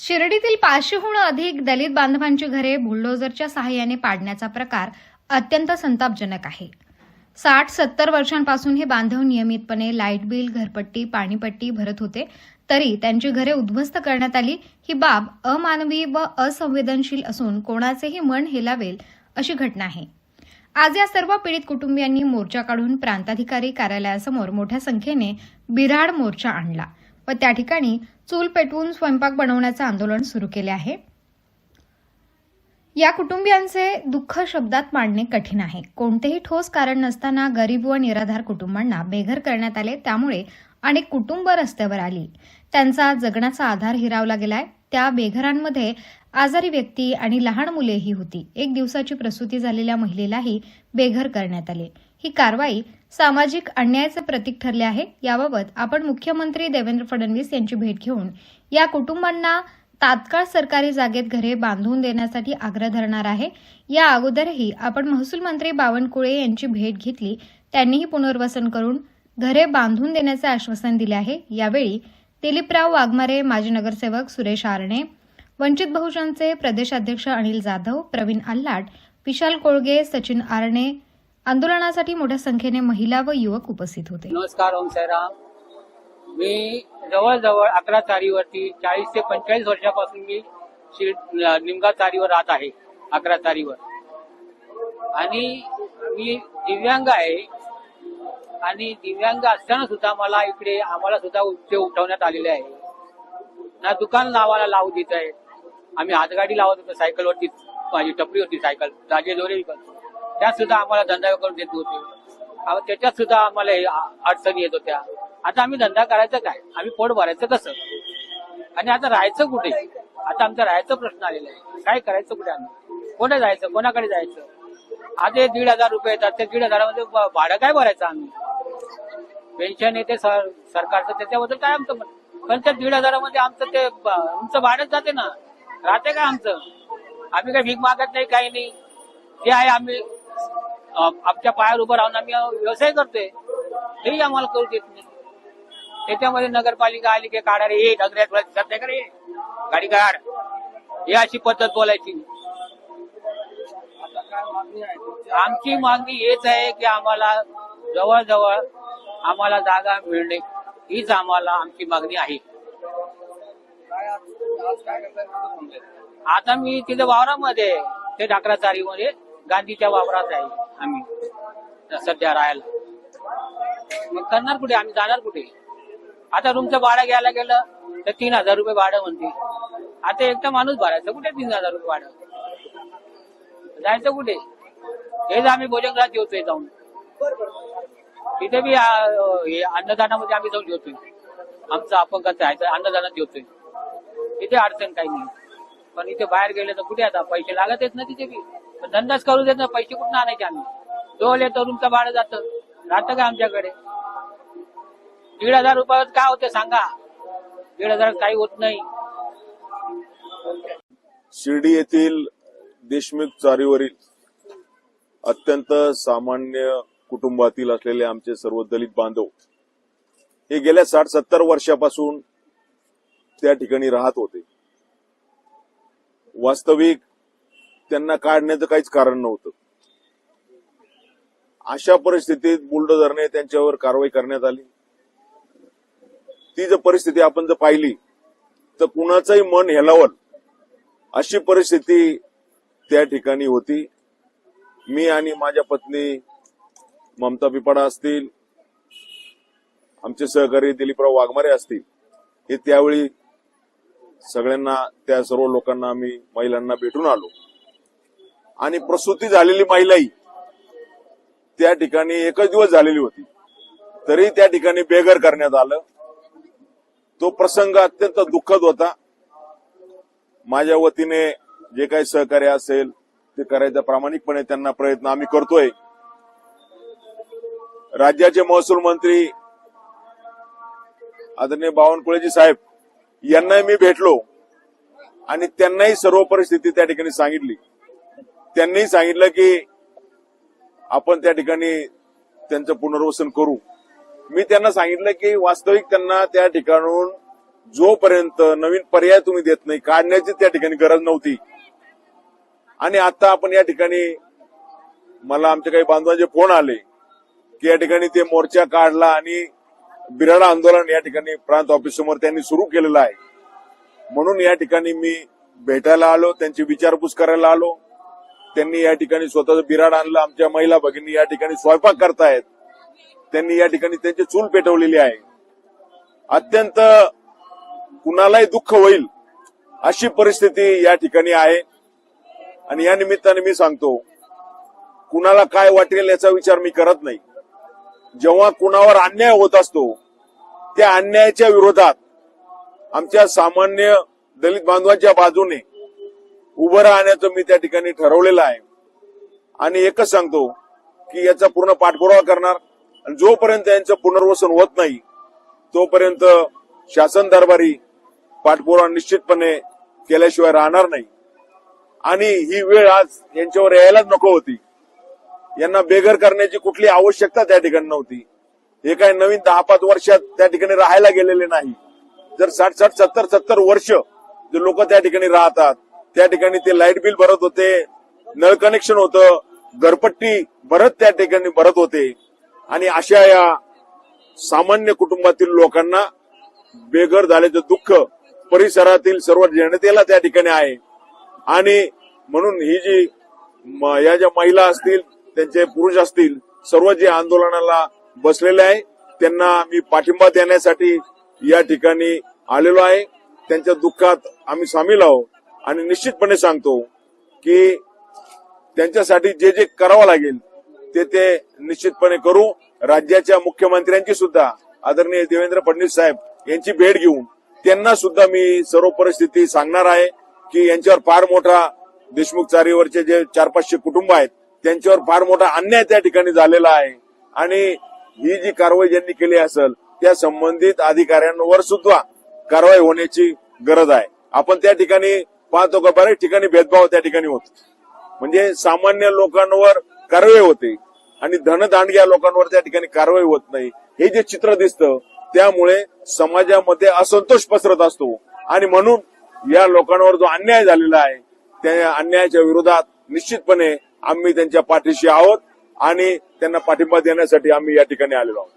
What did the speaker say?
शिर्डीतील पाचशेहून अधिक दलित बांधवांची घरे बुलडोझरच्या सहाय्याने पाडण्याचा प्रकार अत्यंत संतापजनक आहे. साठ सत्तर वर्षांपासून हे बांधव नियमितपणे लाइट बिल घरपट्टी पाणीपट्टी भरत होते तरी त्यांची घरे उद्ध्वस्त करण्यात आली. ही बाब अमानवी व असंवेदनशील असून कोणाचेही मन हेलावेल अशी घटना आहे. आज या सर्व पीडित कुटुंबियांनी मोर्चा काढून प्रांताधिकारी कार्यालयासमोर मोठ्या संख्येने बिराड मोर्चा आणला व त्या ठिकाणी चूल पेटवून स्वयंपाक बनवण्याचं आंदोलन सुरू केले आहे. या कुटुंबियांचे दुःख शब्दात मांडणे कठीण आहे. कोणतेही ठोस कारण नसताना गरीब व निराधार कुटुंबांना बेघर करण्यात आले त्यामुळे अनेक कुटुंब रस्त्यावर आली. त्यांचा जगण्याचा आधार हिरावला गेलाय. त्या बेघरांमध्ये आजारी व्यक्ती आणि लहान मुलेही होती. एक दिवसाची प्रसूती झालेल्या महिलेलाही बेघर करण्यात आले. ही कारवाई सामाजिक अन्यायाचे प्रतीक ठरले आहे. याबाबत आपण मुख्यमंत्री देवेंद्र फडणवीस यांची भेट घेऊन या कुटुंबांना तात्काळ सरकारी जागेत घरे बांधून देण्यासाठी आग्रह धरणार आहे. या अगोदरही आपण महसूल मंत्री बावनकुळे यांची भेट घेतली. त्यांनीही पुनर्वसन करून घरे बांधून देण्याचे आश्वासन दिले आहे. यावेळी दिलीपराव वाघमारे माजी नगरसेवक सुरेश आरणे वंचित बहुजनचे प्रदेशाध्यक्ष अनिल जाधव प्रवीण आल्लाट विशाल कोळगे सचिन आरणे आंदोलनासाठी मोठ्या संख्येने महिला व युवक उपस्थित होते. नमस्कार ओम साईराम. मी जवळजवळ अकरा चारीवरती चाळीस ते पंचेचाळीस वर्षापासून मी निमगा चारीवर राहत आहे अकरा चारीवर आणि मी दिव्यांग आहे. आणि दिव्यांग असताना सुद्धा मला इकडे आम्हाला सुद्धा ते उठवण्यात आलेले आहे. ना दुकान नावाला लावू देत आहे. आम्ही हातगाडी लावत होतो सायकलवरती माझी टपरी होती सायकल राजे दोरे विकत त्यात सुद्धा आम्हाला धंदा करून देत होते. त्याच्यात सुद्धा आम्हाला अडचणी येत होत्या. आता आम्ही धंदा करायचं काय? आम्ही पोट भरायचं कसं? आणि आता राहायचं कुठे? आता आमचा राहायचा प्रश्न आलेला आहे. काय करायचं कुठे आम्ही? कोणा जायचं? कोणाकडे जायचं? आता हे दीड हजार रुपये येतात. त्या दीड हजारामध्ये भाडं काय भरायचं आम्ही? पेन्शन येते सर सरकारचं त्याच्याबद्दल काय आमचं म्हणत पण त्या दीड हजारामध्ये आमचं ते आमचं भाडंच जाते ना. राहते का आमचं? आम्ही काही भीक मागत नाही काही नाही. ते आहे आम्ही आमच्या पायावर उभं राहून आम्ही व्यवसाय करतोय. तेही आम्हाला करू देत नाही. त्याच्यामध्ये नगरपालिका आली की काढा रे हे सध्या का रे? गाडी काढ. ही अशी पद्धत बोलायची. आमची मागणी हेच आहे की आम्हाला जवळजवळ आम्हाला जागा मिळणे हीच आम्हाला आमची मागणी आहे. आता मी तिथे वावरामध्ये ते ढाकरा चारीमध्ये गांधीच्या वावरात आहे आम्ही. सध्या राहायला. मग करणार कुठे? आम्ही जाणार कुठे? आता रूमचं भाडं घ्यायला गेलं तर तीन हजार रुपये भाडं म्हणते. आता एकटा माणूस भरायचं कुठे तीन हजार रुपये भाडं? जायचं कुठे? हेच आम्ही भोजनगृहात जेवतोय जाऊन. तिथे बी हे अन्नदानामध्ये आम्ही जाऊन जेवतोय आमचं अपंगाचं आहे अन्नदानात जेवतोय तिथे अडचण काही नाही. पण इथे बाहेर गेले तर कुठे आता? पैसे लागत आहेत ना तिथे बी. धंदाच करू देत ना पैसे कुठून आणायचे आम्ही? डोल येतो भाडं जातं. राहतं का आमच्याकडे? दीड हजार रुपयात काय होते सांगा. दीड हजार काही होत नाही. शिर्डी येथील देशमुख चारीवरील अत्यंत सामान्य कुटुंबातील असलेले आमचे सर्व दलित बांधव हे गेल्या साठ सत्तर वर्षापासून त्या ठिकाणी राहत होते. वास्तविक त्यांना काढण्याचं काहीच कारण नव्हतं. अशा परिस्थितीत बुलडोझरने त्यांच्यावर कारवाई करण्यात आली. ती जर परिस्थिती आपण जर पाहिली तर कुणाचंही मन हेलावल अशी परिस्थिती त्या ठिकाणी होती. मी आणि माझ्या पत्नी ममता पिपाडा असतील आमचे सहकारी दिलीपराव वाघमारे असतील हे त्यावेळी सगळ्यांना त्या सर्व लोकांना आम्ही महिलांना भेटून आलो. आणि प्रसूती झालेली महिलाही त्या ठिकाणी एकच दिवस झालेली होती. तरी त्या ठिकाणी बेघर करण्यात आलं. तो प्रसंग अत्यंत दुःखद होता. माझ्या वतीने जे काही सहकार्य असेल ते करायचा प्रामाणिकपणे त्यांना प्रयत्न आम्ही करतोय. राज्याचे महसूल मंत्री आदरणीय बावनकुळेजी साहेब यांनाही मी भेटलो आणि त्यांनाही सर्व परिस्थिती त्या ठिकाणी सांगितली. त्यांनी सांगितलं की आपण त्या ठिकाणी त्यांचं पुनर्वसन करू. मी त्यांना सांगितलं की वास्तविक त्यांना त्या ठिकाणून जोपर्यंत नवीन पर्याय तुम्ही देत नाही काढण्याची त्या ठिकाणी गरज नव्हती. आणि आता आपण या ठिकाणी मला आमच्या काही बांधवांचे फोन आले की या ठिकाणी ते मोर्चा काढला आणि बिराडा आंदोलन या ठिकाणी प्रांत ऑफिस समोर त्यांनी सुरू केलेलं आहे. म्हणून या ठिकाणी मी भेटायला आलो त्यांची विचारपूस करायला आलो. त्यांनी या ठिकाणी स्वतःचं बिराड आणलं. आमच्या महिला भगिनी या ठिकाणी स्वयंपाक करतायत. त्यांनी या ठिकाणी त्यांची चूल पेटवलेली आहे. अत्यंत कुणालाही दुःख होईल अशी परिस्थिती या ठिकाणी आहे. आणि या निमित्ताने मी सांगतो कुणाला काय वाटेल याचा विचार मी करत नाही. जेव्हा कुणावर अन्याय होत असतो त्या अन्यायाच्या विरोधात आमच्या सामान्य दलित बांधवांच्या बाजूने उभं राहण्याचं मी त्या ठिकाणी ठरवलेलं आहे. आणि एकच सांगतो की याचा पूर्ण पाठपुरावा करणार. आणि जोपर्यंत यांचं पुनर्वसन होत नाही तोपर्यंत शासन दरबारी पाठपुरावा निश्चितपणे केल्याशिवाय राहणार नाही. आणि ही वेळ आज यांच्यावर यायलाच नको होती. यांना बेघर करण्याची कुठली आवश्यकता त्या ठिकाणी नव्हती. हे काय नवीन दहा पाच वर्षात त्या ठिकाणी राहायला गेलेले नाही. जर साठ साठ सत्तर सत्तर वर्ष जे लोक त्या ठिकाणी राहतात त्या ठिकाणी ते लाइट बिल भरत होते नळ कनेक्शन होतं घरपट्टी भरत त्या ठिकाणी भरत होते. आणि अशा या सामान्य कुटुंबातील लोकांना बेघर झाल्याचं दुःख परिसरातील सर्व जनतेला त्या ठिकाणी आहे. आणि म्हणून ही जी म- या ज्या महिला असतील त्यांचे पुरुष असतील सर्व जे आंदोलनाला बसलेले आहे त्यांना मी पाठिंबा देण्यासाठी या ठिकाणी आलेलो आहे. त्यांच्या दुःखात आम्ही सामील आहोत. आणि निश्चितपणे सांगतो की त्यांच्यासाठी जे जे करावं लागेल ते ते निश्चितपणे करू. राज्याच्या मुख्यमंत्र्यांची सुद्धा आदरणीय देवेंद्र फडणवीस साहेब यांची भेट घेऊन त्यांना सुद्धा मी सर्व परिस्थिती सांगणार आहे की यांच्यावर फार मोठा देशमुख चारीवरचे जे चार पाचशे कुटुंब आहेत त्यांच्यावर फार मोठा अन्याय त्या ठिकाणी झालेला आहे. आणि ही जी कारवाई ज्यांनी केली असेल त्या संबंधित अधिकाऱ्यांवर सुद्धा कारवाई होण्याची गरज आहे. आपण त्या ठिकाणी पाहतो का बऱ्याच ठिकाणी भेदभाव त्या ठिकाणी होत. म्हणजे सामान्य लोकांवर कारवाई होते आणि धनदांडग्या लोकांवर त्या ठिकाणी कारवाई होत नाही. हे जे चित्र दिसतं त्यामुळे समाजामध्ये असंतोष पसरत असतो. आणि म्हणून या लोकांवर जो अन्याय झालेला आहे त्या अन्यायाच्या विरोधात निश्चितपणे आम्ही त्यांच्या पाठीशी आहोत आणि त्यांना पाठिंबा देण्यासाठी आम्ही या ठिकाणी आलेलो आहोत.